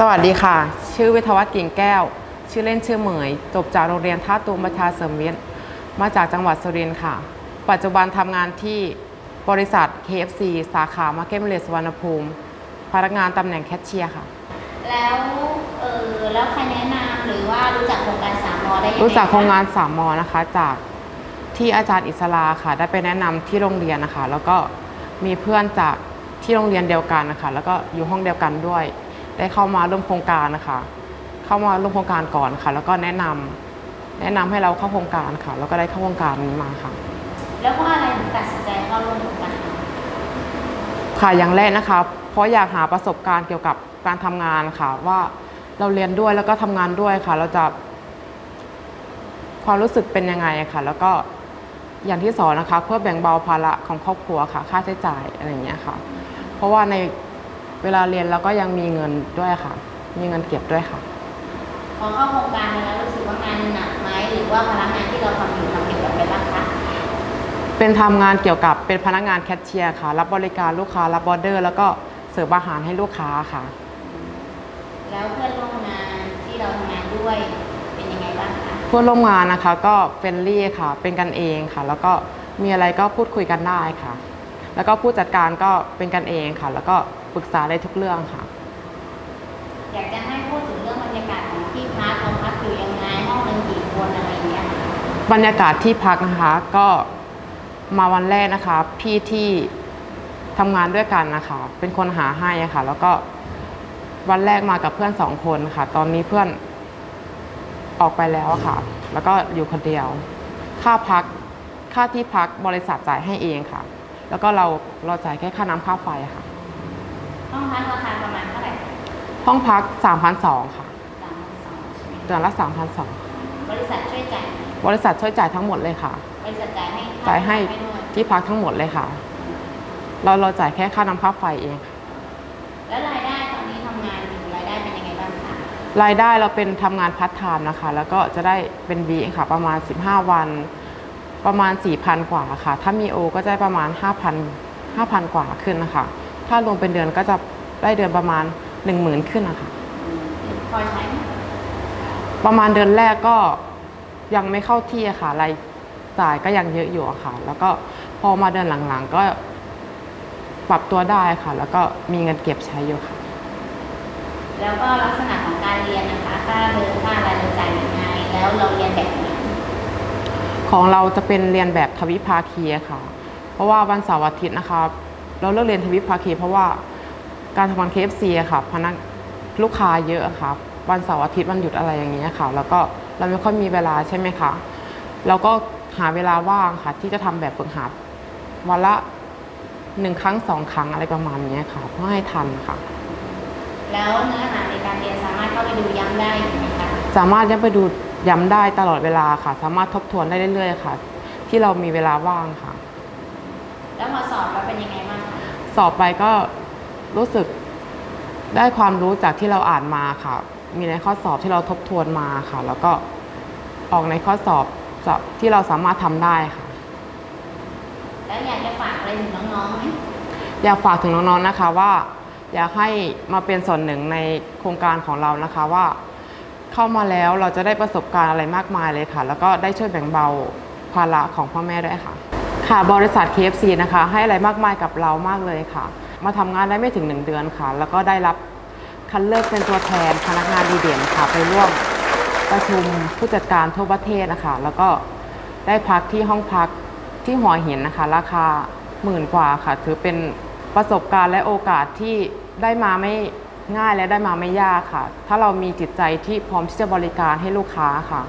สวัสดีค่ะ ชื่อวิทยาวัฒน์กิ่งแก้ว ชื่อเล่นชื่อเหมย จบจากโรงเรียนท่าตูมประชาเสริมวิทย์มาจากจังหวัดสุรินทร์ค่ะ ปัจจุบันทำงานที่บริษัท KFC สาขามาร์เก็ตเลสสุวรรณภูมิ พนักงานตำแหน่งแคชเชียร์ค่ะ แล้วเออแล้วใครแนะนำหรือว่ารู้จักโครงการสามมอได้ยังไงรู้จักโครงงานคะสามมอนะคะ จากที่อาจารย์อิสลาค่ะ ได้ไปแนะนำที่โรงเรียนนะคะ แล้วก็มีเพื่อนจากที่โรงเรียนเดียวกันนะคะ แล้วก็อยู่ห้องเดียวกันด้วย ได้เข้ามาร่วมโครงการนะคะเข้ามาร่วมโครงการก่อนค่ะ แล้วก็แนะนำแนะนำให้เราเข้าโครงการค่ะ แล้วก็ได้เข้าโครงการนี้มาค่ะ แล้วเพราะอะไรถึงตัดสินใจเข้าร่วมโครงการค่ะอย่างแรกนะคะ เพราะอยากหาประสบการณ์เกี่ยวกับการทำงานค่ะ ว่าเราเรียนด้วยแล้วก็ทำงานด้วยค่ะ เราจะ ความรู้สึกเป็นยังไงค่ะ แล้วก็อย่างที่สองนะคะ เพื่อแบ่งเบาภาระของครอบครัวค่ะ ค่าใช้จ่ายอะไรอย่างเงี้ยค่ะ เพราะว่าใน เวลาเรียนเราก็ยังมีเงินด้วยค่ะ มีเงินเก็บด้วยค่ะ พอเข้าโครงการแล้วรู้สึกว่างานหนักไหมหรือว่าพนักงานที่เราทำอยู่ทำเกี่ยวกับอะไรบ้างคะเป็นทำงานเกี่ยวกับเป็นพนักงานแคชเชียร์ค่ะ รับบริการลูกค้ารับบออเดอร์ แล้วก็เสิร์ฟอาหารให้ลูกค้าค่ะ แล้วเพื่อนร่วมงานที่เราทำงานด้วยเป็นยังไงบ้างคะเพื่อนร่วมงานนะคะก็เฟรนลี่ค่ะ เป็นกันเองค่ะ แล้วก็มีอะไรก็พูดคุยกันได้ค่ะ แล้วก็ผู้จัดการก็เป็นกันเองค่ะ แล้วก็ ปรึกษาได้ทุกเรื่องค่ะ อยากจะให้พูดถึงเรื่องบรรยากาศของที่พักเราพักอยู่ยังไงห้องหนึ่งกี่คนอะไรอย่างเงี้ยค่ะบรรยากาศที่พักนะคะก็มาวันแรกนะคะ พี่ที่ทำงานด้วยกันนะคะ เป็นคนหาให้อะค่ะ แล้วก็วันแรกมากับเพื่อนสองคนค่ะ ตอนนี้เพื่อนออกไปแล้วอะค่ะ แล้วก็อยู่คนเดียว ค่าพักค่าที่พักบริษัทจ่ายให้เองค่ะ แล้วก็เราเราจ่ายแค่ค่าน้ำค่าไฟอะค่ะ ห้องพักราคาประมาณเท่าไหร่ห้องพัก 3,200 ค่ะสามพันสองใช่ไหมเดือนละ 3,200 บริษัทช่วยจ่ายไหมบริษัทช่วยจ่ายทั้งหมดเลยค่ะ บริษัทจ่ายให้ค่จ่ายให้ด้วยที่พักทั้งหมดเลยค่ะ เราเราจ่ายแค่ค่าน้ำค่าไฟเองค่ะแล้วรายได้ตอนนี้ทำงานอยู่รายได้เป็นยังไงบ้างคะรายได้เราเป็นทำงานพาร์ทไทม์นะคะ แล้วก็จะได้เป็นวีค่ะ ประมาณ 15 วัน ประมาณ 4,000 กว่าค่ะ ถ้ามีโอก็จะได้ประมาณ 5,000 5,000 กว่าขึ้นนะคะ ถ้ารวมเป็นเดือนก็จะได้เดือนประมาณ 10,000 ขึ้นนะคะพอใช้ไหมประมาณเดือนแรกก็ยังไม่เข้าที่อะค่ะรายจ่ายก็ยังเยอะอยู่อะค่ะ แล้วก็พอมาเดือนหลังๆ ก็ปรับตัวได้ค่ะ แล้วก็มีเงินเก็บใช้อยู่ค่ะ แล้วก็ลักษณะของการเรียนนะคะค่าเทอมค่าอะไรเราจ่ายยังไงแล้วเราเรียนแบบไหนของเราจะเป็นเรียนแบบทวิภาคีอะค่ะ เพราะว่าวันเสาร์อาทิตย์นะคะ เราเลือกเรียนทวิภาคีเพราะว่าการทำงาน KFC อะค่ะพนักลูกค้าเยอะอะค่ะวันเสาร์อาทิตย์วันหยุดอะไรอย่างเงี้ยค่ะ แล้วก็เราไม่ค่อยมีเวลาใช่ไหมคะเราก็หาเวลาว่างค่ะ ที่จะทำแบบฝึกหัดวันละหนึ่งครั้งสองครั้งอะไรประมาณเนี้ยค่ะเพื่อให้ทันค่ะ แล้วเนื้อหาในการเรียนสามารถเข้าไปดูย้ำได้อยู่ไหมคะสามารถยังไปดูย้ำได้ตลอดเวลาค่ะ สามารถทบทวนได้เรื่อยๆค่ะ ที่เรามีเวลาว่างค่ะ แล้วพอสอบแล้วเป็นยังไงบ้างคะ สอบไปก็รู้สึกได้ความรู้จากที่เราอ่านมาค่ะ มีในข้อสอบที่เราทบทวนมาค่ะ แล้วก็ออกในข้อสอบที่เราสามารถทำได้ค่ะ แล้วอยากจะฝากอะไรถึงน้องๆไหมอยากฝากถึงน้องๆนะคะว่า อยากให้มาเป็นส่วนหนึ่งในโครงการของเรานะคะว่า เข้ามาแล้วเราจะได้ประสบการณ์อะไรมากมายเลยค่ะ แล้วก็ได้ช่วยแบ่งเบาภาระของพ่อแม่ด้วยค่ะ ค่ะบริษัท KFC นะคะ ให้อะไรมากมายกับเรามากเลยค่ะ มาทำงานได้ไม่ถึง 1 เดือนค่ะ แล้วก็ได้รับคัดเลือกเป็นตัวแทนพนักงานดีเด่นค่ะ ไปร่วมประชุมผู้จัดการทั่วประเทศนะคะ แล้วก็ได้พักที่ห้องพักที่หัวหินนะคะ ราคาหมื่นกว่าค่ะ ถือเป็นประสบการณ์และโอกาสที่ได้มาไม่ง่ายและได้มาไม่ยากค่ะ ถ้าเรามีจิตใจที่พร้อมที่จะบริการให้ลูกค้าค่ะ